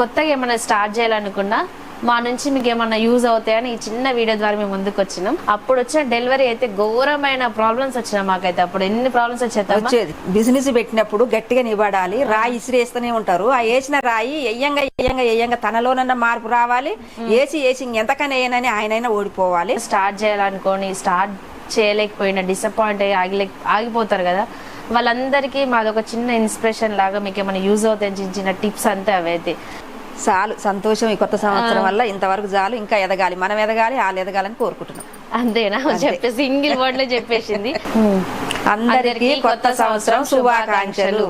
కొత్తగా ఏమైనా స్టార్ట్ చేయాలనుకున్నా మా నుంచి మీకు ఏమన్నా యూజ్ అవుతాయని ఈ చిన్న వీడియో ద్వారా మేము ముందుకు వచ్చినాం. అప్పుడు వచ్చిన డెలివరీ అయితే ఘోరమైన ప్రాబ్లమ్స్ వచ్చినాయి మాకైతే. అప్పుడు ఎన్ని ప్రాబ్లమ్స్ వచ్చేది. బిజినెస్ పెట్టినప్పుడు గట్టిగా నిలబడాలి. రాయి ఇసిరేస్తూనే ఉంటారు. ఆ వేసిన రాయి ఎయ్యంగా ఎయ్యంగా ఎయ్యంగా తనలోనన్న మార్పు రావాలి. ఏసి ఏసి ఎంతకన్నా వేయనని ఆయనైనా ఓడిపోవాలి. స్టార్ట్ చేయాలనుకోని స్టార్ట్ చేయలేకపోయిన డిసప్పాయింట్ అయ్యి ఆగిలే ఆగిపోతారు కదా. వాళ్ళందరికీ మాది ఒక చిన్న ఇన్స్పిరేషన్ లాగా మీకు ఏమైనా యూజ్ అవుతాయని చిన్న చిన్న టిప్స్ అంతే అవైతే. చాలు సంతోషం ఈ కొత్త సంవత్సరం వల్ల ఇంతవరకు చాలు ఇంకా ఎదగాలి మనం ఎదగాలి వాళ్ళు ఎదగాలని కోరుకుంటున్నాం. అంతేనా? చెప్పే సింగిల్ వర్డ్లో చెప్పేసింది. అందరికీ కొత్త సంవత్సరం శుభాకాంక్షలు.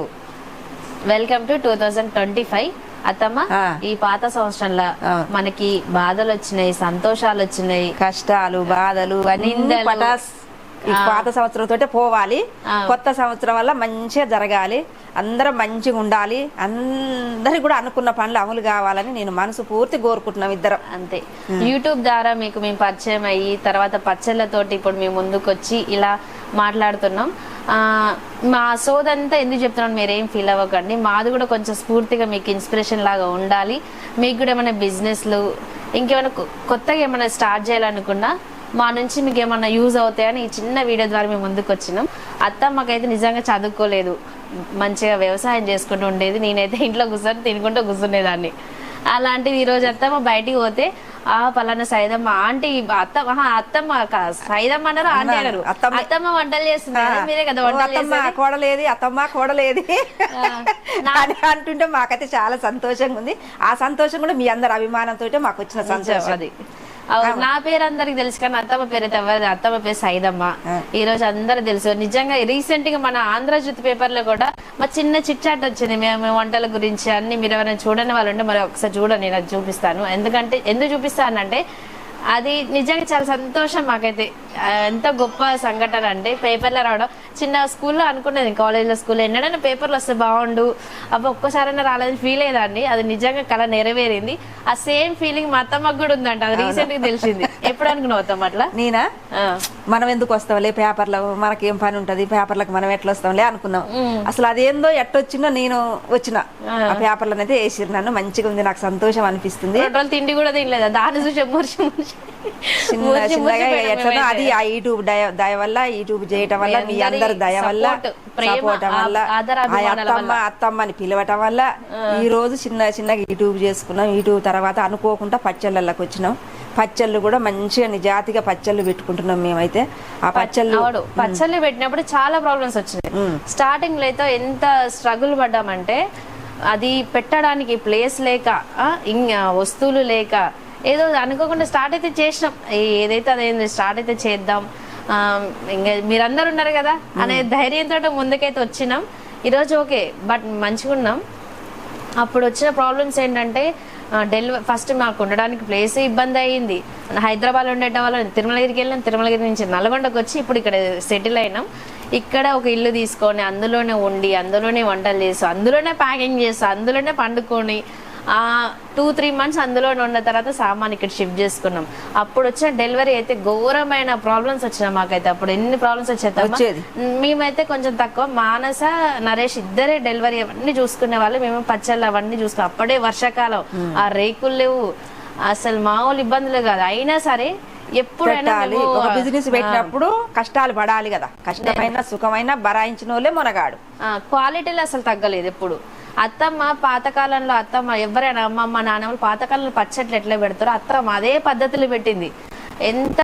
Welcome to two thousand twenty five అత్తమ్మ. ఈ పాత సంవత్సరంలో. మనకి బాధలు వచ్చినాయి సంతోషాలు వచ్చినాయి. కష్టాలు బాధలు అన్ని. పటాస్ ఈ. పాత సంవత్సరం తోటే పోవాలి. కొత్త సంవత్సరం వల్ల మంచిగా జరగాలి. అందరం మంచిగా ఉండాలి. అందరికి కూడా అనుకున్న పనులు అమలు కావాలని నేను మనసు పూర్తి కోరుకుంటున్నాం ఇద్దరం. అంతే. యూట్యూబ్ ద్వారా మీకు మేము పరిచయం అయ్యి తర్వాత పచ్చళ్ళతోటి ఇప్పుడు మేము ముందుకు వచ్చి ఇలా మాట్లాడుతున్నాం. ఆ, మా సోదంతా ఎందుకు చెప్తున్నాను మీరేం ఫీల్ అవ్వకండి. మాది కూడా కొంచెం స్ఫూర్తిగా మీకు ఇన్స్పిరేషన్ లాగా ఉండాలి. మీకు కూడా ఏమైనా బిజినెస్లు ఇంకేమైనా కొత్తగా ఏమైనా స్టార్ట్ చేయాలనుకున్నా మా నుంచి మీకు ఏమైనా యూజ్ అవుతాయని ఈ చిన్న వీడియో ద్వారా మేము ముందుకు వచ్చినాం. అత్త మాకైతే నిజంగా చదువుకోలేదు. మంచిగా వ్యవసాయం చేసుకుంటూ ఉండేది. నేనైతే ఇంట్లో కూర్చొని తినుకుంటూ కూర్చునేదాన్ని. అలాంటిది ఈ రోజు అత్తమ్మ బయటికి పోతే ఆ పలానా సైదమ్మ. ఆంటీ అత్తమ్మ కా- సైదమ్మ అన్నారు ఆంటీ అన్నారు. అత్తమ్మ. అత్తమ్మ వంటలు చేస్తుంది? కదా, మీరే కదా అత్తమ్మ కోడలేది అత్తమ్మ కోడలేది. అంటుంటే మాకైతే చాలా సంతోషంగా ఉంది. ఆ సంతోషం కూడా మీ అందరి అభిమానంతో మాకు వచ్చిన సంతోషం. అది. నా పేరు అందరికి తెలుసు కానీ అత్తమ్మ పేరు అయితే ఎవరిది? అత్తమ్మ పేరు సైదమ్మ. ఈ రోజు అందరు తెలుసు. నిజంగా రీసెంట్గా మన ఆంధ్రజ్యోతి పేపర్లో కూడా మా చిన్న చిట్ చాట్ వచ్చింది. మేము వంటల గురించి అన్ని మీరు ఎవరైనా చూడని వాళ్ళు ఉంటే మరి ఒకసారి చూడండి నేను చూపిస్తాను. ఎందుకంటే ఎందుకు చూపిస్తానంటే అది నిజంగా చాలా సంతోషం మాకైతే. ఎంత గొప్ప సంఘటన అంటే పేపర్లో రావడం. చిన్న స్కూల్లో అనుకునేది కాలేజ్లో స్కూల్లో ఎన్నడైనా పేపర్లు వస్తే బాగుండు. అబ్బా ఒక్కసారైనా రాలేదని ఫీల్ అయ్యేదాన్ని. అది నిజంగా కళ నెరవేరింది. ఆ సేమ్ ఫీలింగ్ మా అత్తమ్మకు కూడా ఉందంట. అది రీసెంట్గా తెలిసింది. ఎప్పుడు అనుకున్నావు అత్తమ్మ అట్లా? నేనా? ఆ. మనం ఎందుకు వస్తాంలే పేపర్లో మనకేం పని ఉంటది? పేపర్లకు మనం ఎట్లా వస్తాంలే అనుకున్నాం. అసలు అదేందో ఎట్టొచ్చిందో నేను వచ్చిన. ఆ. పేపర్లను అయితే వేసిరు నన్ను. మంచిగా ఉంది నాకు సంతోషం అనిపిస్తుంది. తిండి కూడా తినలేదా? దాన్ని చూసి చిన్న చిన్నగా ఎట్లనో. అది ఆ యూట్యూబ్ దయ వల్ల యూట్యూబ్ చేయటం వల్ల మీ అందరి దయ వల్ల సపోర్ట్ వల్ల అత్తమ్మ అత్తమ్మ అని పిలవటం వల్ల ఈ రోజు చిన్న చిన్నగా యూట్యూబ్ చేసుకున్నాం. యూట్యూబ్ తర్వాత అనుకోకుండా పచ్చళ్ళకి వచ్చినాం. పచ్చళ్ళు కూడా మంచిగా నిజాతిగా పచ్చళ్ళు పెట్టుకుంటున్నాం మేమైతే. ఆ పచ్చళ్ళు పచ్చళ్ళు పెట్టినప్పుడు చాలా ప్రాబ్లమ్స్ వచ్చినాయి. స్టార్టింగ్లో అయితే ఎంత స్ట్రగుల్ పడ్డామంటే అది పెట్టడానికి ప్లేస్ లేక ఇంకా వస్తువులు లేక ఏదో అనుకోకుండా స్టార్ట్ అయితే చేసినాం. ఏదైతే అదేంది స్టార్ట్ అయితే చేద్దాం. ఇంకా మీరందరూ ఉన్నారు కదా అనే ధైర్యంతో ముందుకైతే వచ్చినాం. ఈరోజు ఓకే బట్ మంచిగా ఉన్నాం అప్పుడు వచ్చిన ప్రాబ్లమ్స్ ఏంటంటే డెలివరీ ఫస్ట్ మాకు ఉండడానికి ప్లేస్ ఇబ్బంది అయ్యింది. హైదరాబాద్ ఉండటం వల్ల తిరుమలగిరికి వెళ్ళాం తిరుమలగిరి నుంచి నల్గొండకు వచ్చి ఇప్పుడు ఇక్కడ సెటిల్ అయినాం. ఇక్కడ ఒక ఇల్లు తీసుకొని అందులోనే ఉండి అందులోనే వంటలు చేసి అందులోనే ప్యాకింగ్ చేసి అందులోనే పండుకొని ఆ టూ త్రీ మంత్స్ అందులోనే ఉన్న తర్వాత సామాన్ ఇక్కడ షిఫ్ట్ చేసుకున్నాం. అప్పుడు వచ్చిన డెలివరీ అయితే ఘోరమైన ప్రాబ్లమ్స్ వచ్చినాయి మాకైతే. అప్పుడు ఎన్ని ప్రాబ్లమ్స్ వచ్చాయి వచ్చేది. మేమైతే కొంచెం తక్కువ. మానస నరేష్ ఇద్దరే డెలివరీ అవన్నీ చూసుకునే వాళ్ళు. మేము పచ్చళ్ళు అవన్నీ చూసుకున్నాం. అప్పుడే వర్షాకాలం. ఆ రేకులు లేవు. అసలు మామూలు ఇబ్బందులు కాదు. అయినా సరే ఎప్పుడైనా ఒక బిజినెస్ పెట్టినప్పుడు కష్టాలు పడాలి కదా. కష్టమైన సుఖమైన బరాయించిన వాళ్ళే మునగాడు. ఆ, క్వాలిటీలు అసలు తగ్గలేదు ఎప్పుడు. అత్తమ్మ పాతకాలంలో అత్తమ్మ ఎవరైనా అమ్మమ్మ నాన్నమ్మలు పాతకాలంలో పచ్చట్లు ఎట్లా పెడతారో అత్తమ్మ అదే పద్ధతులు పెట్టింది. ఎంత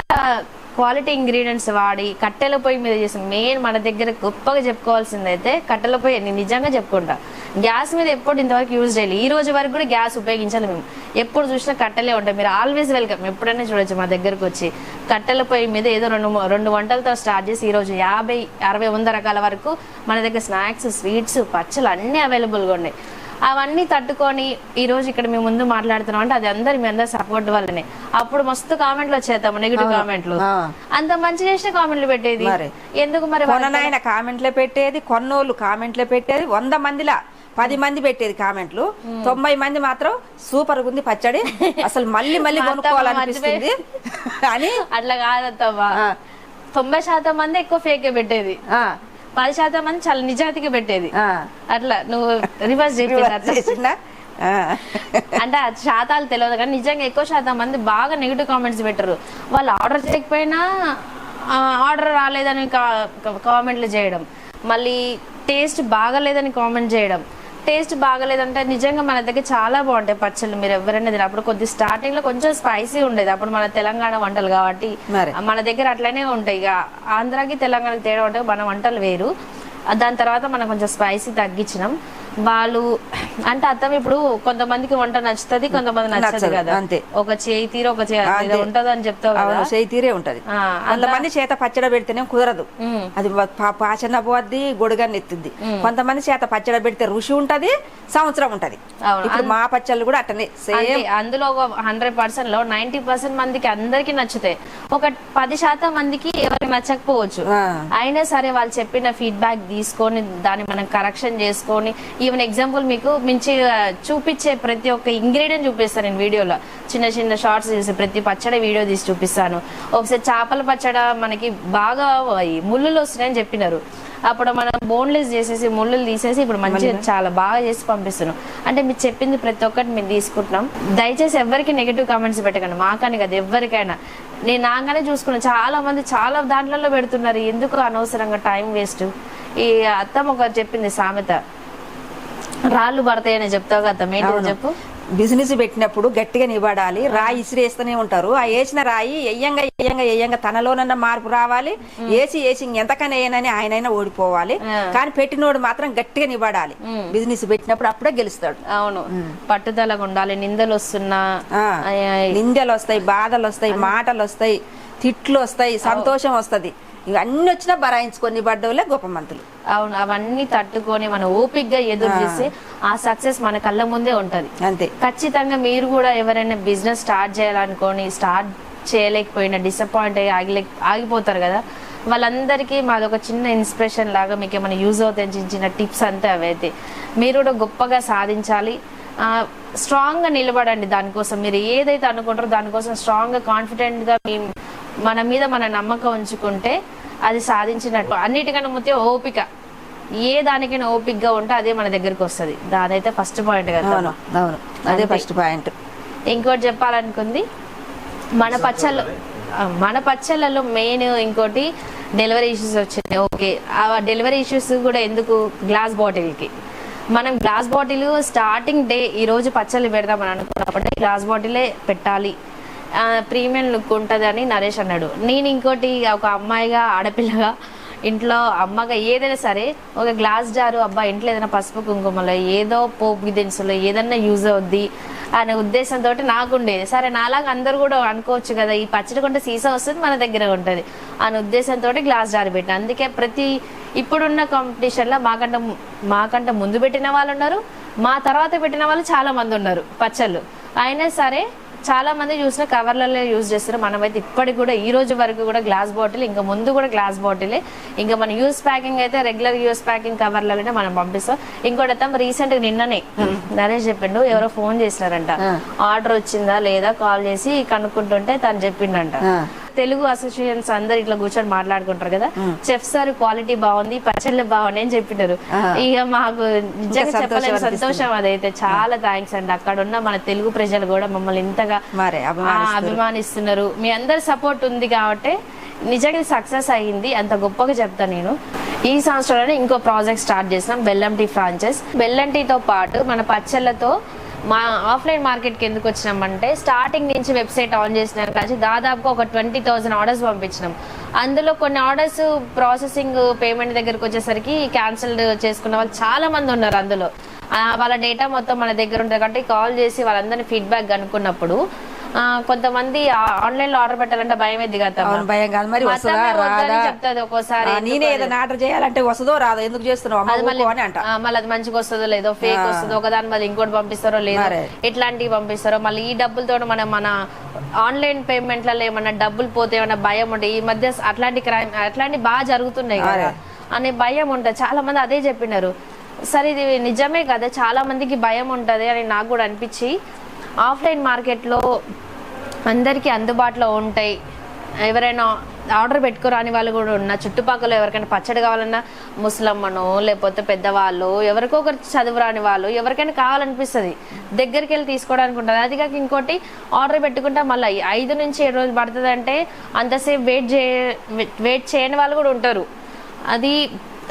క్వాలిటీ ఇంగ్రీడియంట్స్ వాడి కట్టెల పొయ్యి మీద చేసి మెయిన్ మన దగ్గర గొప్పగా చెప్పుకోవాల్సింది అయితే కట్టెల పొయ్యి నేను నిజంగా చెప్పుకుంటా. గ్యాస్ మీద ఎప్పుడు ఇంతవరకు యూజ్ చేయాలి ఈ రోజు వరకు కూడా గ్యాస్ ఉపయోగించాలి మేము. ఎప్పుడు చూసినా కట్టెలే ఉంటాయి. మీరు ఆల్వేస్ వెల్కమ్ ఎప్పుడైనా చూడొచ్చు మా దగ్గరకు వచ్చి. కట్టెల పొయ్యి మీద ఏదో రెండు రెండు వంటలతో స్టార్ట్ చేసి ఈ రోజు యాభై అరవై వంద రకాల వరకు మన దగ్గర స్నాక్స్ స్వీట్స్ పచ్చలు అన్నీ అవైలబుల్గా ఉన్నాయి. అవన్నీ తట్టుకొని ఈ రోజు ఇక్కడ మేము ముందు మాట్లాడుతున్నాం అంటే అది అందరి మీ అందరి సపోర్ట్ వల్లనే. అప్పుడు మస్తు కామెంట్లు వచ్చేద్దాం నెగిటివ్ కామెంట్లు. అంత మంచి చేసిన కామెంట్లు పెట్టేది? మరి. ఎందుకు మరి కొననాయన కామెంట్లే పెట్టేది కొన్నోళ్ళు కామెంట్లే పెట్టేది వంద మందిలా పది మంది పెట్టేది కామెంట్లు. తొంభై మంది మాత్రం సూపర్ ఉంది పచ్చడి. అసలు మళ్ళీ మళ్ళీ మా కొనుక్కోవాలనిపిస్తుంది అని అట్లా ఆ. తొంభై శాతం మంది ఎక్కువ ఫేక్ పెట్టేది. పది శాతం మంది చాలా నిజాయితీగా పెట్టేది. అట్లా నువ్వు రివర్స్? ఆ. అంటే శాతాలు తెలియదు కానీ నిజంగా ఎక్కువ శాతం మంది బాగా నెగిటివ్ కామెంట్స్ పెట్టరు వాళ్ళు ఆర్డర్ చేయకపోయినా ఆర్డర్ రాలేదని కామెంట్లు చేయడం మళ్ళీ టేస్ట్ బాగలేదని కామెంట్ చేయడం టేస్ట్ బాగలేదంటే నిజంగా మన దగ్గర చాలా బాగుంటాయి పచ్చళ్ళు. మీరు ఎవరైనా తిన అప్పుడు కొద్ది స్టార్టింగ్లో కొంచెం స్పైసీ ఉండేది. అప్పుడు మన తెలంగాణ వంటలు కాబట్టి. మన దగ్గర అట్లనే ఉంటాయి. ఇక ఆంధ్రాకి తెలంగాణకి తేడా ఉంటాయి మన వంటలు వేరు. దాని తర్వాత మనం కొంచెం స్పైసీ తగ్గించినాం. వాళ్ళు అంటే అర్థం ఇప్పుడు కొంతమందికి వంట నచ్చుతుంది కొంతమంది నచ్చదు కదా అంతే. ఒక చేయి తీరు ఒక చేయి. ఉంటది అని చెప్తావు చేయి తీరే ఉంటది కొంతమంది చేత పచ్చడి పెడితేనే కుదరదు. అది పాచన పోద్ది గొడుగని ఎత్తుద్ది కొంతమంది చేత పచ్చడి పెడితే రుచి ఉంటది సంవత్సరం ఉంటది. ఇప్పుడు మా పచ్చళ్ళు కూడా అట్టనే సేమ్ అందులో ఒక హండ్రెడ్ పర్సెంట్లో నైన్టీ పర్సెంట్ మందికి అందరికి నచ్చుతాయి ఒక పది శాతం మందికి ఎవరికి నచ్చకపోవచ్చు. అయినా సరే వాళ్ళు చెప్పిన ఫీడ్బ్యాక్ తీసుకొని దాన్ని మనం కరెక్షన్ చేసుకొని ఈవెన్ ఎగ్జాంపుల్ మీకు మించి ఆ, చూపించే ప్రతి ఒక్క ఇంగ్రీడియంట్ చూపిస్తాను నేను వీడియోలో. చిన్న చిన్న షార్ట్స్ తీసి ప్రతి పచ్చడి వీడియో తీసి చూపిస్తాను. ఒకసారి చేపల పచ్చడ మనకి బాగా ముళ్ళులు వస్తున్నాయని చెప్పినారు. అప్పుడు మనం బోన్లెస్ చేసేసి ముళ్ళులు తీసేసి ఇప్పుడు మంచిగా చాలా బాగా చేసి పంపిస్తున్నాం. అంటే మీరు చెప్పింది ప్రతి ఒక్కటి మేము తీసుకుంటున్నాం. దయచేసి ఎవరికి నెగిటివ్ కామెంట్స్ పెట్టకండి. మాకని కదా ఎవరికైనా. నేను నాగానే చూసుకున్నాను చాలా మంది చాలా దాంట్లలో పెడుతున్నారు. ఎందుకు అనవసరంగా టైం వేస్ట్ ఈ అత్తమ్మ ఒకటి చెప్పింది సామెత. రాళ్ళు పడతాయని చెప్తావు కదా. చెప్పు. బిజినెస్ పెట్టినప్పుడు గట్టిగా నిలబడాలి. రాయి ఇసిరేస్తూనే ఉంటారు. ఆ వేసిన రాయి ఎయ్యంగా ఎయ్యంగా ఎయ్యంగా తనలోనన్న మార్పు రావాలి. ఏసి ఏసి ఎంతకన్నా ఏనని ఆయనైనా ఓడిపోవాలి. కానీ పెట్టినోడు మాత్రం గట్టిగా నిలబడాలి. బిజినెస్ పెట్టినప్పుడు అప్పుడే గెలుస్తాడు. అవును. పట్టుదలగా ఉండాలి. నిందలు వస్తున్నా. నిందలు వస్తాయి బాధలు వస్తాయి మాటలు వస్తాయి తిట్లు వస్తాయి సంతోషం వస్తది. ఇవన్నీ వచ్చినా బరాయించుకొని పడ్డోళ్ళే గొప్ప మంతులు అవును అవన్నీ తట్టుకొని మనం ఓపిక్గా ఎదురు చూస్తే ఆ సక్సెస్ మన కళ్ళ ముందే ఉంటది. అంతే. ఖచ్చితంగా మీరు కూడా ఎవరైనా బిజినెస్ స్టార్ట్ చేయాలనుకొని స్టార్ట్ చేయలేకపోయినా డిసప్పాయింట్ అయ్యి ఆగిలే ఆగిపోతారు కదా? వాళ్ళందరికీ మాది ఒక చిన్న ఇన్స్పిరేషన్ లాగా మీకు ఏమైనా యూజ్ అవుతాయి చిన్న చిన్న టిప్స్ అంతే అవైతే మీరు కూడా గొప్పగా సాధించాలి. స్ట్రాంగ్గా నిలబడండి దానికోసం. మీరు ఏదైతే అనుకుంటారో దానికోసం స్ట్రాంగ్గా కాన్ఫిడెంట్గా మీ మన మీద మన నమ్మకం ఉంచుకుంటే అది సాధించినట్టు. అన్నిటికన్నా ముఖ్యం ఓపిక. ఏ దానికైనా ఓపికగా ఉంటే అదే మన దగ్గరికి వస్తుంది. దానైతే ఫస్ట్ పాయింట్ కదా అవును అవును. అదే. ఫస్ట్ పాయింట్ ఇంకోటి చెప్పాలనుకుంది? మన పచ్చళ్ళు. మన పచ్చళ్ళలో మెయిన్ ఇంకోటి డెలివరీ ఇష్యూస్ వచ్చినాయి ఓకే ఆ డెలివరీ ఇష్యూస్ కూడా ఎందుకు? గ్లాస్ బాటిల్కి మనం గ్లాస్ బాటిల్ స్టార్టింగ్ డే ఈ రోజు పచ్చళ్ళు పెడదామని అనుకున్నప్పుడు గ్లాస్ బాటిలే పెట్టాలి. ప్రీమియం లుక్ ఉంటుందని నరేష్ అన్నాడు. నేను ఇంకోటి ఒక అమ్మాయిగా ఆడపిల్లగా ఇంట్లో అమ్మగా ఏదైనా సరే ఒక గ్లాస్ జారు అబ్బా ఇంట్లో ఏదైనా పసుపు కుంకుమలో ఏదో పోపు దినుసులో ఏదన్నా యూజ్ అవుద్ది అనే ఉద్దేశంతో నాకుండేది సరే నాలాగా అందరూ కూడా అనుకోవచ్చు కదా ఈ పచ్చడి కొంటే సీసా వస్తుంది మన దగ్గర ఉంటుంది అనే ఉద్దేశంతో గ్లాస్ జారు పెట్టిన. అందుకే ప్రతి ఇప్పుడున్న కాంపిటీషన్లో మాకంటే మాకంట మాకంటే ముందు పెట్టిన వాళ్ళు ఉన్నారు మా తర్వాత పెట్టిన వాళ్ళు చాలా మంది ఉన్నారు పచ్చళ్ళు. అయినా సరే చాలా మంది చూసిన కవర్లలో యూజ్ చేస్తారు. మనమైతే ఇప్పటికి కూడా ఈ రోజు వరకు కూడా గ్లాస్ బాటిల్ ఇంకా ముందు కూడా గ్లాస్ బాటిలే. ఇంకా మన యూస్ ప్యాకింగ్ అయితే రెగ్యులర్ యూస్ ప్యాకింగ్ కవర్లలోనే మనం పంపిస్తాం. ఇంకోటి అయితే రీసెంట్గా నిన్ననే నరేష్ చెప్పిండు ఎవరో ఫోన్ చేసినారంట. ఆర్డర్ వచ్చిందా లేదా కాల్ చేసి కనుక్కుంటుంటే తను చెప్పిండంట. తెలుగు అసోసియేషన్స్ అందరు ఇట్లా కూర్చొని మాట్లాడుకుంటారు కదా. చెఫ్ సార్ క్వాలిటీ బాగుంది పచ్చళ్ళు బాగున్నాయి అని చెప్పినారు. ఇక మాకు నిజంగా అనిపిస్తుంది. సంతోషం అదైతే. చాలా థ్యాంక్స్ అండి. అక్కడ ఉన్న మన తెలుగు ప్రజలు కూడా మమ్మల్ని ఇంతగా అభిమానిస్తున్నారు. మీ అందరి సపోర్ట్ ఉంది కాబట్టి నిజంగా సక్సెస్ అయ్యింది. అంత గొప్పగా చెప్తాను నేను. ఈ సంవత్సరంలోనే ఇంకో ప్రాజెక్ట్ స్టార్ట్ చేసినాం బెల్లం టీ ఫ్రాంచైజ్ బెల్లం టీతో పాటు మన పచ్చళ్ళతో మా ఆఫ్లైన్ మార్కెట్కి ఎందుకు వచ్చినామంటే స్టార్టింగ్ నుంచి వెబ్సైట్ ఆన్ చేసిన కానీ దాదాపుగా ఒక ట్వంటీ థౌజండ్ ఆర్డర్స్ పంపించినాం. అందులో కొన్ని ఆర్డర్స్ ప్రాసెసింగ్ పేమెంట్ దగ్గరకు వచ్చేసరికి క్యాన్సిల్ చేసుకున్న వాళ్ళు చాలా మంది ఉన్నారు అందులో. వాళ్ళ డేటా మొత్తం మన దగ్గర ఉంటుంది. కాబట్టి కాల్ చేసి వాళ్ళందరినీ ఫీడ్బ్యాక్ కనుక్కున్నప్పుడు కొంతమంది ఆన్లైన్లో ఆర్డర్ పెట్టాలంటే భయం ఎద్ది కదా భయం కాదు. మరి వస్తుందా? రాదా? చెప్తాది ఒక్కోసారి. నేనే? ఏదైనా ఆర్డర్ చేయాలంటే వస్తుందో రాదో ఎందుకు చేస్తున్నావు? మళ్ళీ ఊరుకో అని అంట. ఆ, మళ్ళీ అది మంచిగా వస్తుందో లేదో ఫేక్. వస్తుందో ఒకదాని మళ్ళీ ఇంకోటి పంపిస్తారో లేదో. ఎట్లాంటివి పంపిస్తారో మళ్ళీ ఈ డబ్బులతో మనం మన ఆన్లైన్ పేమెంట్లలో ఏమన్నా డబ్బులు పోతే ఏమన్నా భయం ఉంటే ఈ మధ్య అట్లాంటి క్రైమ్ అట్లాంటి బాగా జరుగుతున్నాయి కదా. అనే భయం ఉంటుంది. చాలా మంది అదే చెప్పినారు. సరే ఇది నిజమే కదా చాలా మందికి భయం ఉంటది అని నాకు కూడా అనిపించి ఆఫ్లైన్ మార్కెట్లో అందరికీ అందుబాటులో ఉంటాయి. ఎవరైనా ఆర్డర్ పెట్టుకోరాని వాళ్ళు కూడా ఉన్న చుట్టుపక్కల ఎవరికైనా పచ్చడి కావాలన్నా ముసలమ్మనో లేకపోతే పెద్దవాళ్ళు ఎవరికో ఒకరు చదువు రాని వాళ్ళు ఎవరికైనా కావాలనిపిస్తుంది. దగ్గరికి వెళ్ళి తీసుకోవడానికి ఉంటుంది. అది కాక ఇంకోటి ఆర్డర్ పెట్టుకుంటే మళ్ళీ ఐదు నుంచి ఏడు రోజులు పడుతుంది అంటే అంతసేపు వెయిట్ చే వెయిట్ చేయని వాళ్ళు కూడా ఉంటారు. అది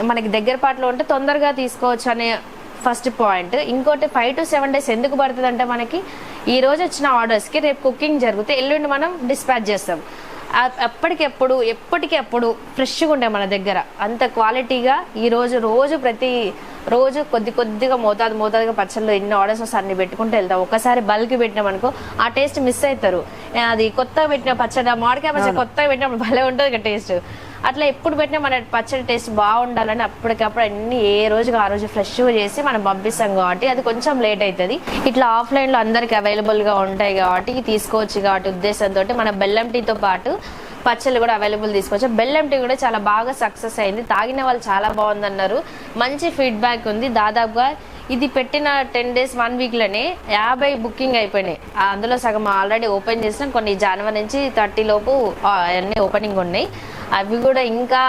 మనకి దగ్గర పాటలో ఉంటే తొందరగా తీసుకోవచ్చు అనే ఫస్ట్ పాయింట్ ఇంకోటి ఫైవ్ టు సెవెన్ డేస్ ఎందుకు పడుతుంది అంటే మనకి ఈ రోజు వచ్చిన ఆర్డర్స్కి రేపు కుకింగ్ జరిగితే ఎల్లుండి మనం డిస్పాచ్ చేస్తాం. ఎప్పటికెప్పుడు ఎప్పటికెప్పుడు ఫ్రెష్గా ఉంటాయి మన దగ్గర. అంత క్వాలిటీగా ఈ రోజు రోజు ప్రతి రోజు కొద్ది కొద్దిగా మోతాదు మోతాదుగా పచ్చళ్ళు ఎన్ని ఆర్డర్స్ వస్తే అన్ని పెట్టుకుంటూ వెళ్తాం. ఒకసారి బల్క్ పెట్టినాం అనుకో ఆ టేస్ట్ మిస్ అవుతారు అది కొత్తగా పెట్టిన పచ్చడి మామిడికాయ పచ్చడి కొత్తగా పెట్టినప్పుడు భలే ఉంటుంది కదా టేస్ట్ అట్లా ఎప్పుడు పెట్టినా మన పచ్చడి టేస్ట్ బాగుండాలని అప్పటికప్పుడు అన్ని ఏ రోజుకి ఆ రోజు ఫ్రెష్గా చేసి మనం పంపిస్తాం కాబట్టి అది కొంచెం లేట్ అవుతుంది. ఇట్లా ఆఫ్లైన్లో అందరికి అవైలబుల్గా ఉంటాయి కాబట్టి తీసుకోవచ్చు కాబట్టి ఉద్దేశంతో మన బెల్లం టీతో పాటు పచ్చళ్ళు కూడా అవైలబుల్ తీసుకోవచ్చు. బెల్లం టీ కూడా చాలా బాగా సక్సెస్ అయింది. తాగిన వాళ్ళు చాలా బాగుందన్నారు. మంచి ఫీడ్బ్యాక్ ఉంది. దాదాపుగా ఇది పెట్టిన టెన్ డేస్ వన్ వీక్లోనే యాభై బుకింగ్ అయిపోయినాయి. అందులో సగం ఆల్రెడీ ఓపెన్ చేసిన. కొన్ని జనవరి నుంచి థర్టీ లోపు అన్నీ ఓపెనింగ్ ఉన్నాయి. అవి కూడా ఇంకా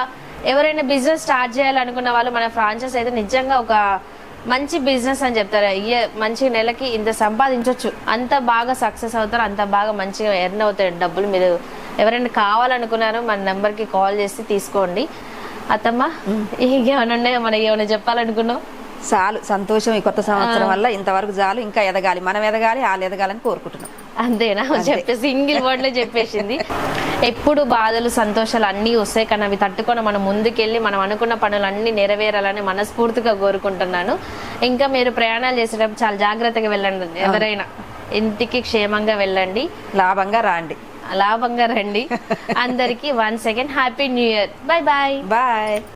ఎవరైనా బిజినెస్ స్టార్ట్ చేయాలనుకున్న వాళ్ళు మన ఫ్రాంచైజ్ అయితే నిజంగా ఒక మంచి బిజినెస్ అని చెప్తారు. ఇయ మంచి నెలకి ఇంత సంపాదించవచ్చు అంత బాగా సక్సెస్ అవుతారు అంత బాగా మంచిగా ఎర్న్ అవుతాయి డబ్బులు మీరు ఎవరైనా కావాలనుకున్నారో మన నెంబర్కి కాల్ చేసి తీసుకోండి. అత్తమ్మ ఇంకేమైనా ఉన్నాయో? మనకి ఏమైనా చెప్పాలనుకున్నావు చాలు సంతోషం ఈ కొత్త సంవత్సరం వల్ల ఇంతవరకు చాలు ఇంకా ఎదగాలి మనం ఎదగాలి వాళ్ళు ఎదగాలని కోరుకుంటున్నాం. అంతేనా? చెప్పే సింగిల్ వర్డ్లో చెప్పేసింది. ఎప్పుడు బాధలు సంతోషాలు అన్నీ వస్తాయి కానీ అవి తట్టుకొని మనం ముందుకెళ్ళి మనం అనుకున్న పనులన్నీ నెరవేరాలని మనస్ఫూర్తిగా కోరుకుంటున్నాను. ఇంకా మీరు ప్రయాణాలు చేసేటప్పుడు చాలా జాగ్రత్తగా వెళ్ళండి ఎవరైనా. ఇంటికి క్షేమంగా వెళ్ళండి. లాభంగా రాండి. లాభంగా రండి. అందరికీ one second happy new year. Bye bye bye.